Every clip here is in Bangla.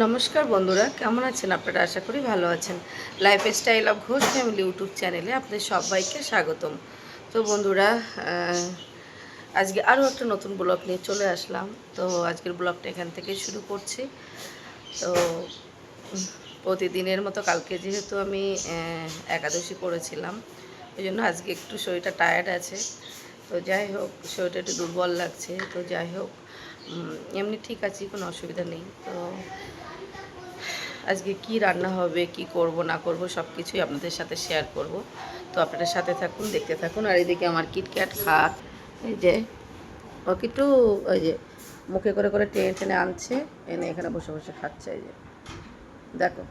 নমস্কার বন্ধুরা, কেমন আছেন আপনারা? আশা করি ভালো আছেন। Lifestyle of Ghosh family YouTube চ্যানেলে আপনাদের সবাইকে স্বাগতম। তো বন্ধুরা আজকে আরও একটা নতুন ব্লগ নিয়ে চলে আসলাম। তো আজকের ব্লগটা এখান থেকে শুরু করছি। তো প্রতিদিনের মতো কালকে যেহেতু আমি একাদশী করেছিলাম ওই জন্য আজকে একটু শরীরটা টায়ার্ড আছে। তো যাই হোক, শরীরটা একটু দুর্বল লাগছে। তো যাই হোক এমনি ঠিক আছি, কোনো অসুবিধা নেই। তো আজকে কি রান্না হবে, কি করব, না করব সব কিছুই আপনাদের সাথে শেয়ার করব। তো আপনাদের সাথে থাকুন, দেখতে থাকুন, আর এদিকে আমার কিটক্যাট খাট এই যে ও কিটু ওই যে মুখে করে করে টেনে টেনে আনছে, এনে এখানে বসে বসে খাচ্ছে, এই যে। দেখো,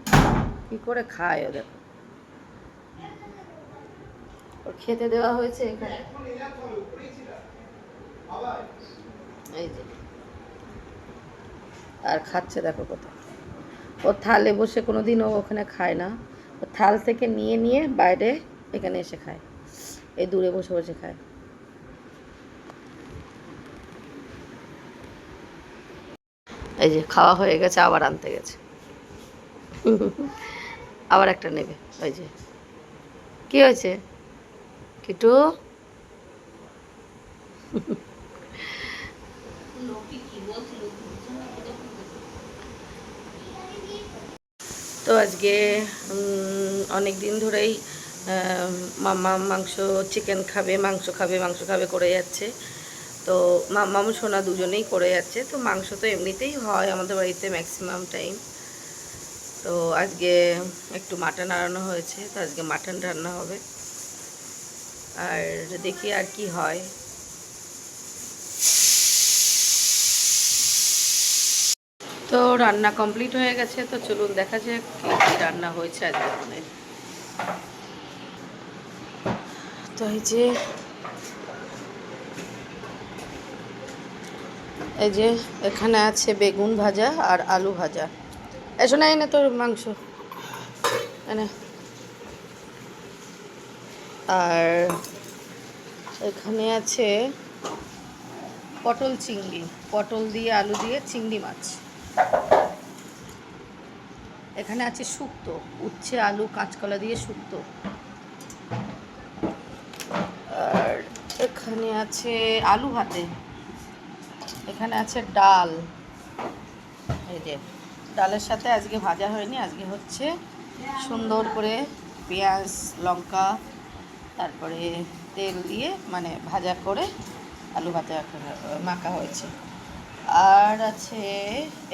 কি করে খায় ও, দেখো। ওর খেতে দেওয়া হয়েছে এখানে। এই যে। আর খাচ্ছে, দেখো কোথায়। ও থালে বসে কোনো দিন ও ওখানে খায় না। ও থাল থেকে নিয়ে নিয়ে বাইরে এখানে এসে খায়। এই দূরে বসে বসে খায়। এই যে খাওয়া হয়ে গেছে, আবার আনতে গেছে। আবার একটা নেবে। ওই যে। কি হয়েছে? কিটু? তো আজকে অনেক দিন ধরেই মাম্মা মাংস চিকেন খাবে, মাংস খাবে মাংস খাবে করে যাচ্ছে। তো মাম্মাম, সোনা দুজনেই করে যাচ্ছে। তো মাংস তো এমনিতেই হয় আমাদের বাড়িতে ম্যাক্সিমাম টাইম তো আজকে একটু মাটন আনানো হয়েছে, তো আজকে মাটন রান্না হবে। আর দেখি আর কি হয়। তো রান্না কমপ্লিট হয়ে গেছে, তো চলুন দেখা যাক কি রান্না হয়েছে আজকে আমাদের তো এই যে এই যে এখানে আছে বেগুন ভাজা আর আলু ভাজা। এসো না এনে তোর মাংস। এনে আর এখানে আছে পটল চিংড়ি। পটল দিয়ে আলু দিয়ে চিংড়ি মাছ। এখানে আছে শুক্তো, উচ্ছে, আলু, কাঁচকলা দিয়ে শুক্তো। আর এখানে আছে আলু ভাতে। এখানে আছে ডাল। এই যে, ডালের সাথে আজকে ভাজা হয়নি, আজকে হচ্ছে সুন্দর করে পেঁয়াজ, লঙ্কা, তারপরে তেল দিয়ে মানে ভাজা করে আলু ভাতে মাখা হয়েছে। আর আছে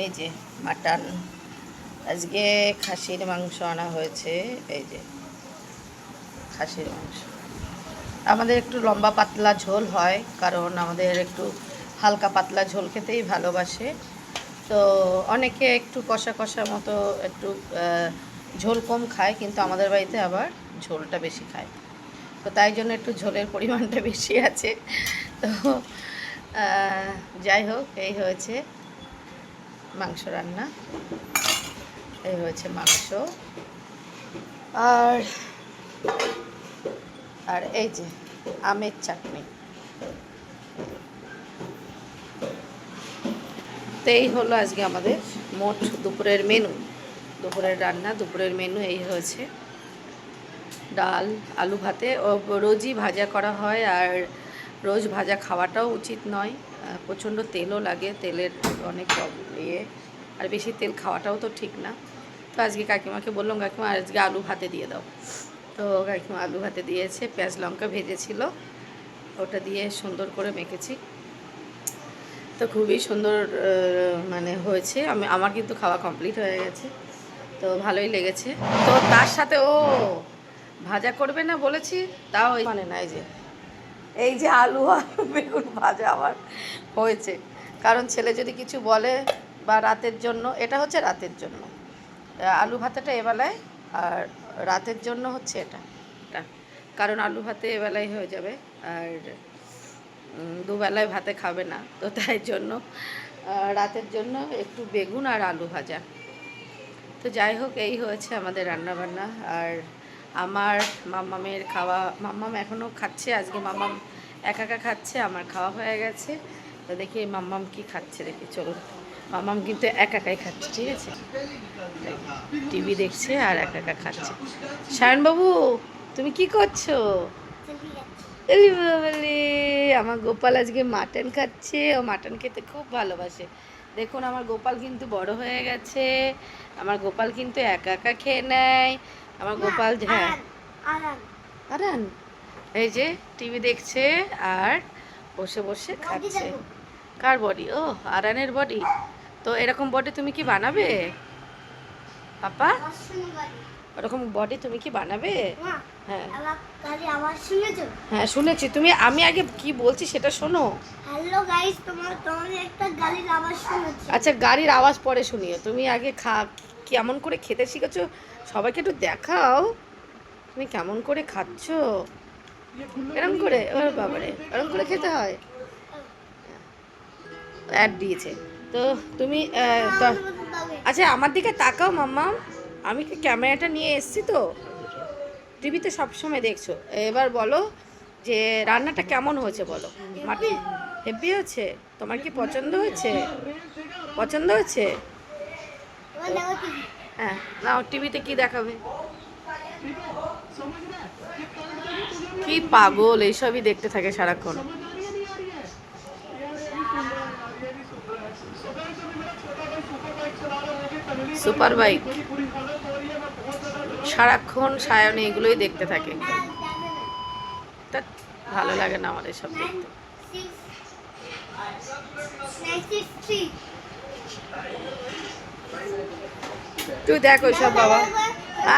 এই যে মাটন। আজকে খাসির মাংস আনা হয়েছে, এই যে খাসির মাংস। আমাদের একটু লম্বা পাতলা ঝোল হয়, কারণ আমাদের একটু হালকা পাতলা ঝোল খেতেই ভালোবাসে। তো অনেকে একটু কষা কষা মতো একটু ঝোল কম খায়, কিন্তু আমাদের বাড়িতে আবার ঝোলটা বেশি খায়। তো তাই জন্য একটু ঝোলের পরিমাণটা বেশি আছে। তো যাই হোক, এই হয়েছে মাংস রান্না। এই হয়েছে মাংস। আর আর এই যে আমের চাটনি। তো এই হলো আজকে আমাদের মোট দুপুরের মেনু দুপুরের রান্না, দুপুরের মেনু এই হয়েছে। ডাল, আলু ভাতে। ও রোজই ভাজা করা হয় আর রোজ ভাজা খাওয়াটাও উচিত নয়। প্রচণ্ড তেলও লাগে, তেলের অনেক ইয়ে। আর বেশি তেল খাওয়াটাও তো ঠিক না। তো আজকে কাকিমাকে বললাম, কাকিমা, আজকে আলু ভাতে দিয়ে দাও। তো কাকিমা আলু ভাতে দিয়েছে, পেঁয়াজ লঙ্কা ভেজেছিল, ওটা দিয়ে সুন্দর করে মেখেছি। তো খুবই সুন্দর মানে হয়েছে। আমি, আমার কিন্তু খাওয়া কমপ্লিট হয়ে গেছে। তো ভালোই লেগেছে। তো তার সাথে ও ভাজা করবে না বলেছি, তাও মানে না, এই যে এই যে আলু আর বেগুন ভাজা আমার হয়েছে। কারণ ছেলে যদি কিছু বলে বা রাতের জন্য, এটা হচ্ছে রাতের জন্য। আলু ভাতাটা এবেলায় আর রাতের জন্য হচ্ছে এটা। কারণ আলু ভাতে এবেলায় হয়ে যাবে আর দুবেলায় ভাতে খাবে না। তো তাই জন্য রাতের জন্য একটু বেগুন আর আলু ভাজা। তো যাই হোক এই হয়েছে আমাদের রান্না বান্না আর আমার মাম্মামের খাওয়া মাম্মাম এখনও খাচ্ছে আজকে মাম্মাম একা একা খাচ্ছে আমার খাওয়া হয়ে গেছে। তো দেখি মাম্মাম কি খাচ্ছে দেখি চলুন। মামাম কিন্তু একা একাই খাচ্ছে ঠিক আছে? টিভি দেখছে আর একা একা খাচ্ছে। সায়নবাবু তুমি কি করছ? আমার গোপাল আজকে মাটন খাচ্ছে। ও মাটন খেতে খুব ভালোবাসে। দেখুন আমার গোপাল কিন্তু বড় হয়ে গেছে। আমার গোপাল কিন্তু একা একা খেয়ে নেয়। আমার গোপাল হ্যাঁ। আরান এই যে টিভি দেখছে আর বসে বসে খাচ্ছে। কার বডি? ও আরানের বডি। তো এরকম বডি তুমি কি বানাবে? পাপা? ওরকম বডি তুমি কি বানাবে? হ্যাঁ। হ্যাঁ শুনেছি। তুমি আমি আগে কি বলছি সেটা শোনো। হ্যালো গাইস তোমার তোমাদের একটা গাড়ির আওয়াজ শুনেছি। আচ্ছা গাড়ির আওয়াজ পরে শুনিও। তুমি আগে খা কেমন করে খেতে শিখেছো সবাইকে একটু দেখাও। তুমি কেমন করে খাচ্ছ? এরম করে ও বাবারে এরম করে খেতে হয়। অ্যাড দিয়েছে। তো তুমি আচ্ছা আমার দিকে তাকাও মাম্মা আমি কি ক্যামেরাটা নিয়ে এসেছি তো? টিভিতে সবসময় দেখছ। এবার বলো যে রান্নাটা কেমন হয়েছে বলো। মাটন হেভি হয়েছে? তোমার কি পছন্দ হয়েছে? পছন্দ হয়েছে? হ্যাঁ নাও, টিভিতে কি দেখাবে? কি পাগল, এইসবই দেখতে থাকে সারাক্ষণ। সুপার বাইক সারাক্ষণ সায়নে এগুলোই দেখতে থাকে। ভালো লাগে না আমার এসব দেখতে। তুই দেখ ওইসব বাবা।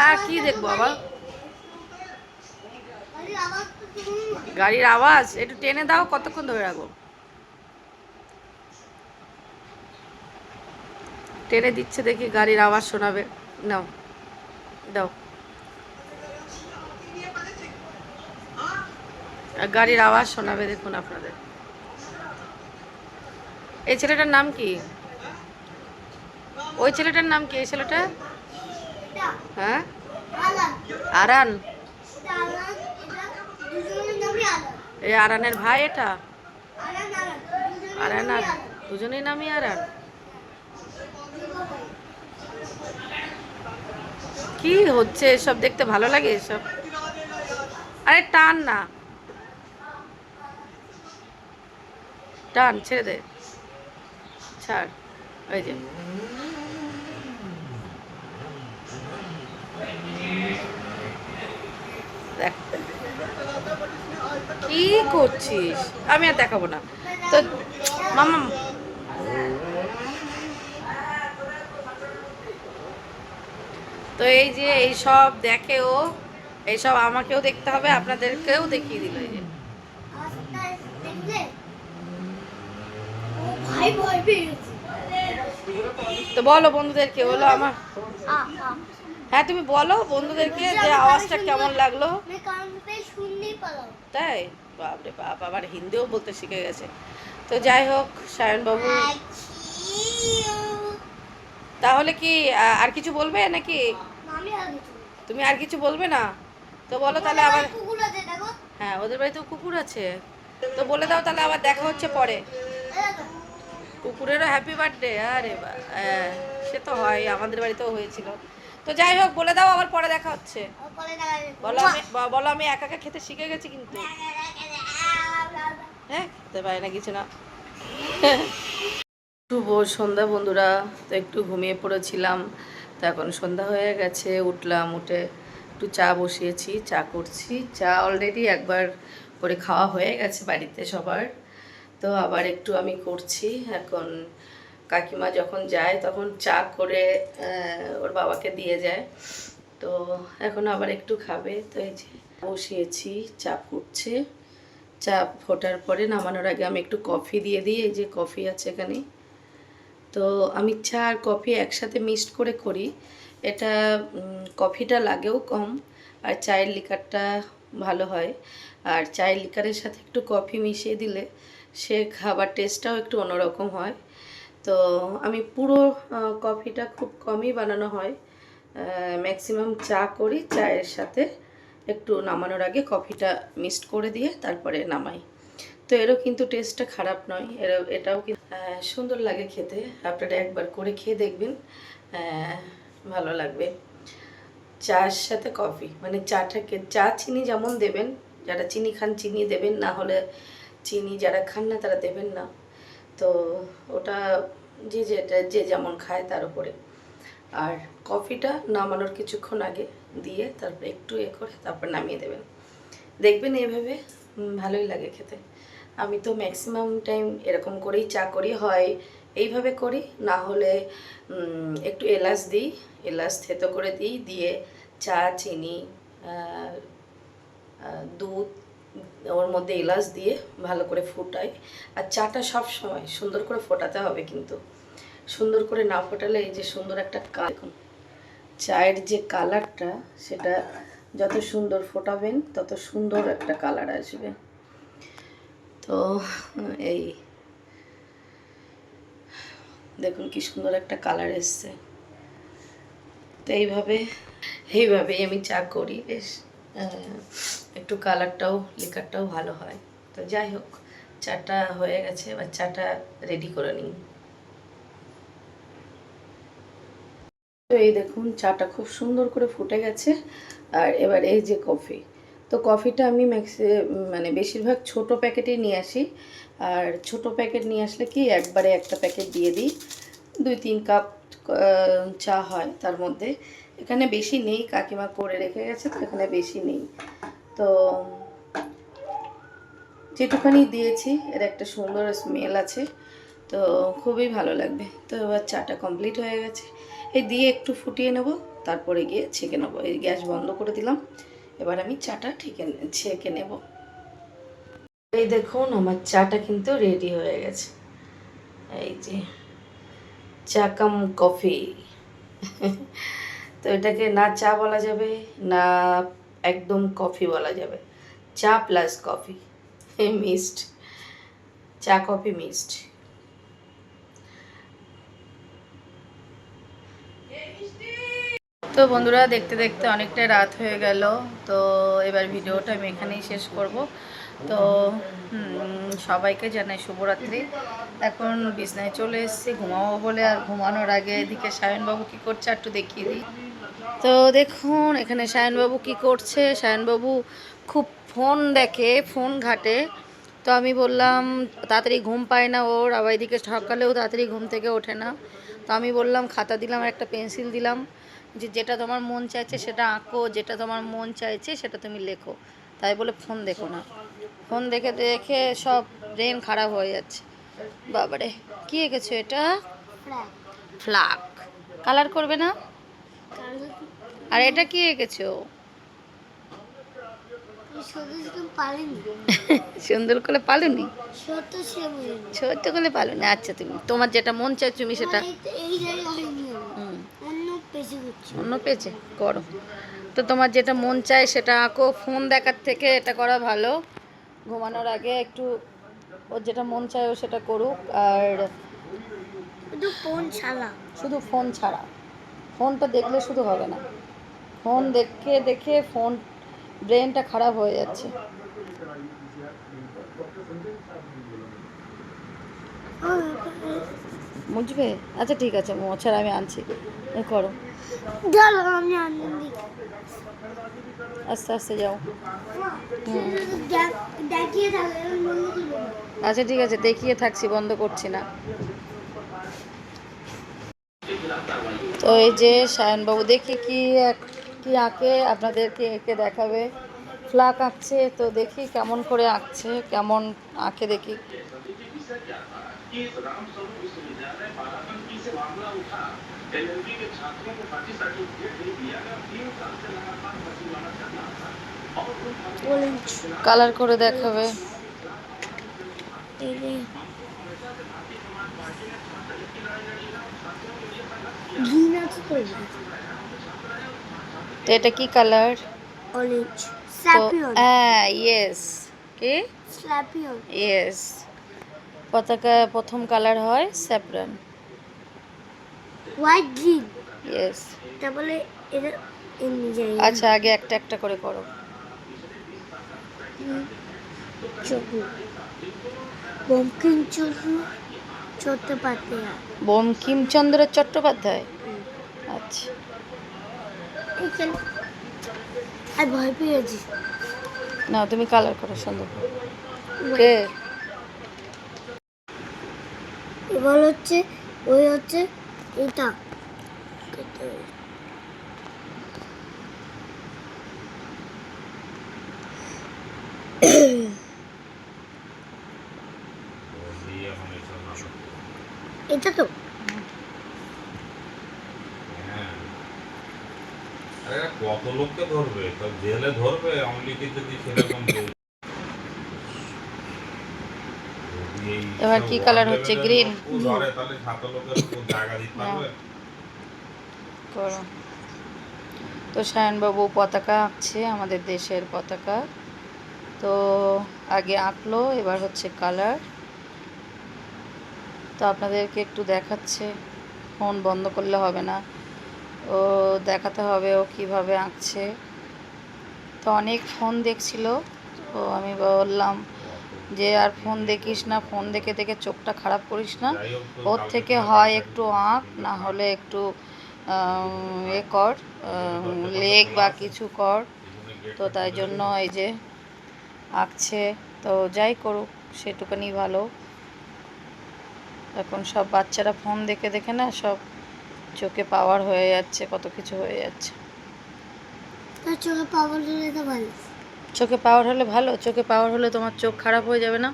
আর কি দেখব বাবা? গাড়ির আওয়াজ, একটু টেনে দাও, কতক্ষণ ধরে রাখব? টেনে দিচ্ছে দেখি গাড়ির আওয়াজ শোনাবে। নাও, দাও। গাড়ির আওয়াজ শোনাবে দেখুন আপনাদের। এই ছেলেটার নাম কি? ওই ছেলেটার নাম কি? এই ছেলেটা? হ্যাঁ? আরান। এই আরানের ভাই এটা? আরান আর নামই আরান। কি হচ্ছে এসব দেখতে ভালো লাগে এসব? আরে, টান না। টান, ছেড়ে দে। ছাড় ওই যে। কি করছিস? আমি আর দেখাবো না। তো, মামা তো এই যে এই সব দেখে ও এইসব আমাকেও দেখতে হবে আপনাদেরকেও দেখিয়ে দিল এই যে। তো বলো বন্ধুদেরকে বলো আমার। হ্যাঁ তুমি বলো বন্ধুদেরকে যে আওয়াজটা কেমন লাগল। তাই? বাপরে বাপ আবার হিন্দিও বলতে শিখে গেছে। তো যাই হোক সায়নবাবু তাহলে কি আর কিছু বলবে নাকি? তুমি আর কিছু বলবে না? তো বলো তাহলে আবার হ্যাঁ ওদের বাড়িতেও কুকুর আছে। তো বলে দাও তাহলে আবার দেখা হচ্ছে পরে। কুকুরেরও হ্যাপি বার্থডে আরে বা হ্যাঁ, সে তো হয় আমাদের বাড়িতেও হয়েছিল। তো যাই হোক বলে দাও আবার পরে দেখা হচ্ছে। বলো আমি বলো আমি একা একা খেতে শিখে গেছি কিন্তু। হ্যাঁ খেতে পারি না কিছু না। শুভ সন্ধ্যা বন্ধুরা তো একটু ঘুমিয়ে পড়েছিলাম। তো এখন সন্ধ্যা হয়ে গেছে, উঠলাম, উঠে একটু চা বসিয়েছি, চা করছি। চা অলরেডি একবার করে খাওয়া হয়ে গেছে বাড়িতে সবার। তো আবার একটু আমি করছি। এখন কাকিমা যখন যায় তখন চা করে ওর বাবাকে দিয়ে যায়। তো এখন আবার একটু খাবে। তো এই যে বসিয়েছি, চা ফুটছে চা ফোটার পরে নামানোর আগে আমি একটু কফি দিয়ে দিই। এই যে কফি আছে এখানে। তো আমি চা আর কফি একসাথে মিক্সড করে করি। এটা কফিটা লাগেও কম আর চায়ের লিকারটা ভালো হয়। আর চায়ের লিকারের সাথে একটু কফি মিশিয়ে দিলে সে খাবার টেস্টটাও একটু অন্যরকম হয়। তো আমি পুরো কফিটা খুব কমই বানানো হয়। ম্যাক্সিমাম চা করি, চায়ের সাথে একটু নামানোর আগে কফিটা মিক্সড করে দিয়ে তারপরে নামাই। তো এরও কিন্তু টেস্টটা খারাপ নয়। এর এটাও কিন্তু সুন্দর লাগে খেতে। আপনারা একবার করে খেয়ে দেখবেন। ভালো লাগবে। চার সাথে কফি মানে চাটাকে চা চিনি যেমন দেবেন যারা চিনি খান চিনি দেবেন না হলে চিনি যারা খান না তারা দেবেন না। তো ওটা যে যেটা যে যেমন খায় তার উপরে। আর কফিটা নামানোর কিছুক্ষণ আগে দিয়ে তারপর একটু এ করে তারপর নামিয়ে দেবেন। দেখবেন এইভাবে উম, ভালোই লাগে খেতে। আমি তো ম্যাক্সিমাম টাইম এরকম করেই চা করি, হয় এইভাবে করি, না হলে একটু এলাচ দিই, এলাচ থেতো করে দিই, দিয়ে চা, চিনি দুধ, ওর মধ্যে এলাচ দিয়ে ভালো করে ফুটাই। আর চাটা সব সময় সুন্দর করে ফোটাতে হবে কিন্তু। সুন্দর করে না ফোটালে এই যে সুন্দর একটা কাল চায়ের যে কালারটা সেটা যত সুন্দর ফোটাবেন, তত সুন্দর একটা কালার আসবে। তো, এই, দেখুন কি সুন্দর একটা কালার এসছে। তো এইভাবে, এইভাবেই আমি চা করি, বেশ একটু কালারটাও লিকারটাও ভালো হয়। তো যাই হোক, চাটা হয়ে গেছে, এবার চাটা রেডি করে নিই। তো এই দেখুন, চাটা খুব সুন্দর করে ফুটে গেছে, আর এবার এই যে কফি তো কফিটা আমি ম্যাক্সি মানে বেশিরভাগ ছোট প্যাকেটেই নিয়ে আসি। আর ছোট প্যাকেট নিয়ে আসলে কি, একবারে একটা প্যাকেট দিয়ে দিই। দুই তিন কাপ চা হয় তার মধ্যে। এখানে বেশি নেই, কাকিমা করে রেখে গেছে তো এখানে বেশি নেই। তো যেটুখানি দিয়েছি, এর একটা সুন্দর স্মেল আছে। তো খুবই ভালো লাগবে। তো এবার চাটা কমপ্লিট হয়ে গেছে। এই দিয়ে একটু ফুটিয়ে নেব, তারপরে গিয়ে ছেঁকে নেব। এই গ্যাস বন্ধ করে দিলাম। এবার আমি চাটা ঠিকে ছেঁকে নেব। এই দেখুন, আমার চাটা কিন্তু রেডি হয়ে গেছে। এই যে, চা কাম কফি। তো এটাকে না চা বলা যাবে, না একদম কফি বলা যাবে। চা প্লাস কফি মিক্সড চা কফি মিক্সড তো বন্ধুরা, দেখতে দেখতে অনেকটা রাত হয়ে গেল। তো এবার ভিডিওটা আমি এখানেই শেষ করব। তো সবাইকে জানাই শুভরাত্রি। এখন বিছনায় চলে এসেছি, ঘুমাবো বলে। আর ঘুমানোর আগে এদিকে সায়নবাবু কী করছে একটু দেখিয়ে দিই। তো দেখুন, এখানে সায়নবাবু কি করছে? সায়নবাবু খুব ফোন দেখে, ফোন ঘাটে। তো আমি বললাম, তাড়াতাড়ি ঘুম পায় না ওর। আবার এদিকে সকালেও তাড়াতাড়ি ঘুম থেকে ওঠে না। তো আমি বললাম, খাতা দিলাম একটা পেন্সিল দিলাম। যে যেটা তোমার মন চাইছে সেটা আঁকো যেটা তোমার মন চাইছে সেটা তুমি লেখো। তাই বলে ফোন দেখো না। ফোন দেখে দেখে সব ব্রেন খারাপ হয়ে যাচ্ছে। বাবারে কি এঁকেছো এটা? ফ্লাক কালার করবে না? আর এটা কি এঁকেছো? সুন্দর করে পালুনি? ছোট্ট করে পালুনি? আচ্ছা তুমি তোমার যেটা মন চাই তুমি সেটা এই এই জায়গায় হয়নি আমার। হুম, অন্য পেয়েছে? করো। তো তোমার যেটা মন চায় সেটা আঁকো। ফোন দেখার থেকে এটা করা ভালো। ঘুমানোর আগে একটু ওর যেটা মন চায় ও সেটা করুক। আর শুধু ফোন ছাড়া। শুধু ফোন ছাড়া। ফোনটা দেখলে শুধু হবে না। ফোন দেখে দেখে ফোন ব্রেনটা খারাপ হয়ে যাচ্ছে। মুছবে আচ্ছা ঠিক আছে মোছার আমি আনছি। করো। আস্তে আস্তে যাও। আচ্ছা ঠিক আছে দেখিয়ে থাকছি বন্ধ করছি না। তো এই যে সায়নবাবু দেখি কি কি আঁকে আপনাদেরকে এঁকে দেখাবে। ফ্লাক আঁকছে তো দেখি কেমন করে আঁকছে কেমন আঁকে দেখি। বলেন কালার করে দেখাবে এই যে গ্রিন আছে তো তো এটা কি কালার অরেঞ্জ তো হ্যাঁ ইয়েস কি ইয়েস পতাকা প্রথম কালার হয় স্যাফরান হোয়াইট গ্রিন ইয়েস তারপরে এটা এমনি আচ্ছা আগে একটা একটা করে করো। চকু। চট্টোপাধ্যায়। বঙ্কিমচন্দ্র চট্টোপাধ্যায়? আচ্ছা। আর ভয় পেয়েছি। না তুমি কালার করো সুন্দর করে। কে? এবার হচ্ছে ওই হচ্ছে এটা। এটা তো। হ্যাঁ। কত লোককে ধরবে? তো জেলে ধরবে অমলিকে যদি সেরকম যে- যদি এই এবার সব কি ওয়ান colour হচ্ছে? লেভেলের Green? লোকও ধরে তাহলে সাত লোকের উপর কালার হচ্ছে? পারবে করো। তো সায়নবাবু পতাকা আঁকছে আমাদের দেশের পতাকা। তো আগে আঁকলো এবার হচ্ছে কালার তো আপনাদেরকে একটু দেখাচ্ছে। ফোন বন্ধ করলে হবে না। ও দেখাতে হবে ও কীভাবে আঁকছে। তো অনেক ফোন দেখছিল। তো আমি বললাম যে আর ফোন দেখিস না ফোন দেখে দেখে চোখটা খারাপ করিস না। ওর থেকে হয় একটু আঁক না হলে একটু এ কর লেগ বা কিছু কর। তো তাই জন্য এই যে আঁকছে তো যাই করুক সেটুকানি ভালো। এখন সব বাচ্চারা ফোন দেখে দেখে না সব চোখে পাওয়ার হয়ে যাচ্ছে কত কিছু হয়ে যাচ্ছে। তার চোখে পাগল দিলে তো ভালো। চোখে পাওয়ার হলে ভালো চোখে পাওয়ার হলে তোমার চোখ খারাপ হয়ে যাবে না।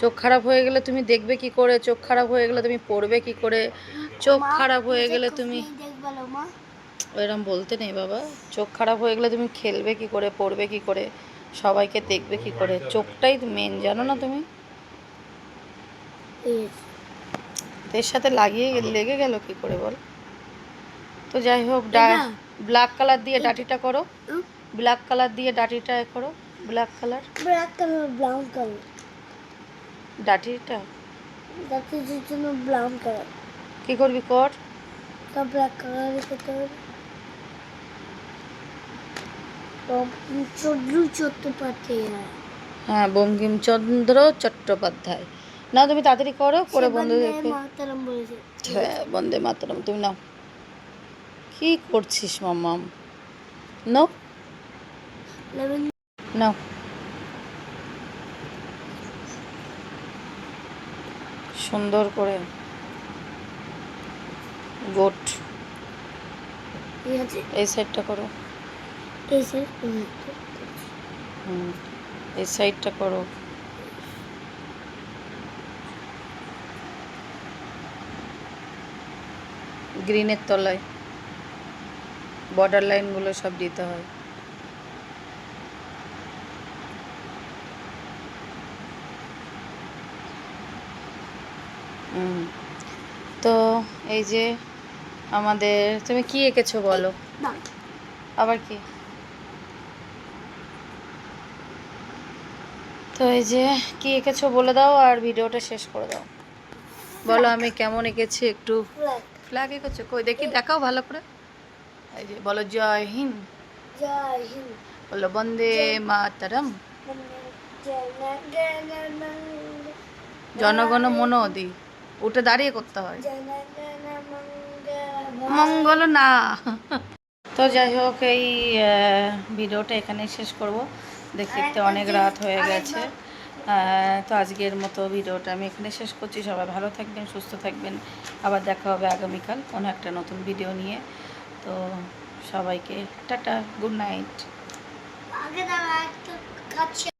চোখ খারাপ হয়ে গেলে তুমি দেখবে কি করে চোখ খারাপ হয়ে গেলে তুমি পড়বে কি করে চোখ খারাপ হয়ে গেলে তুমি এরম বলতে নেই বাবা। চোখ খারাপ হয়ে গেলে তুমি খেলবে কি করে পড়বে কি করে সবাইকে দেখবে কি করে। চোখটাই মেন জানো না তুমি? এর সাথে লাগিয়ে লেগে গেল কি করে বল? তো যাই হোক ব্ল্যাক কালার দিয়ে ডাটিটা করো। ব্ল্যাক কালার দিয়ে ডাটিটা এ করো black colour Black colour brown color. ডাটিটা? Is just a brown কি করবি কর? का black color করতে হবে। চট্টোপাধ্যায়। হ্যাঁ বঙ্কিমচন্দ্র চট্টোপাধ্যায়। না তুমি তাড়াতাড়ি করো করে বন্ধুদেরকে হ্যাঁ বন্দে মাতরম তুমি নাও। কি করছিস মাম্মাম? নাও। লেমন নাও সুন্দর করে গোট। এই সাইডটা করো। এই হুম এই সাইডটা করো। গ্রিনের তলায়। বর্ডার লাইনগুলো সব দিতে হয়। তো এই যে আমাদের তুমি কি এঁকেছো বলো? আবার কি? তো এই যে কি এঁকেছো বলে দাও আর ভিডিওটা শেষ করে দাও। বলো আমি কেমন এঁকেছি একটু। ফ্ল্যাগ এঁকেছো? কই দেখি দেখাও ভালো করে। এই যে বলো জয় হিন্দ। জয় হিন্দ। বলো বন্দে মাতারম। জনগণ মনোদি। উঠে দাঁড়িয়ে করতে হয়। মঙ্গল না। তো যাই হোক এই ভিডিওটা এখানে শেষ করব। দেখতে দেখতে অনেক রাত হয়ে গেছে। তো আজকের মতো ভিডিওটা আমি এখানে শেষ করছি। সবাই ভালো থাকবেন সুস্থ থাকবেন। আবার দেখা হবে আগামীকাল কোনো একটা নতুন ভিডিও নিয়ে। তো সবাইকে টাটা গুড নাইট।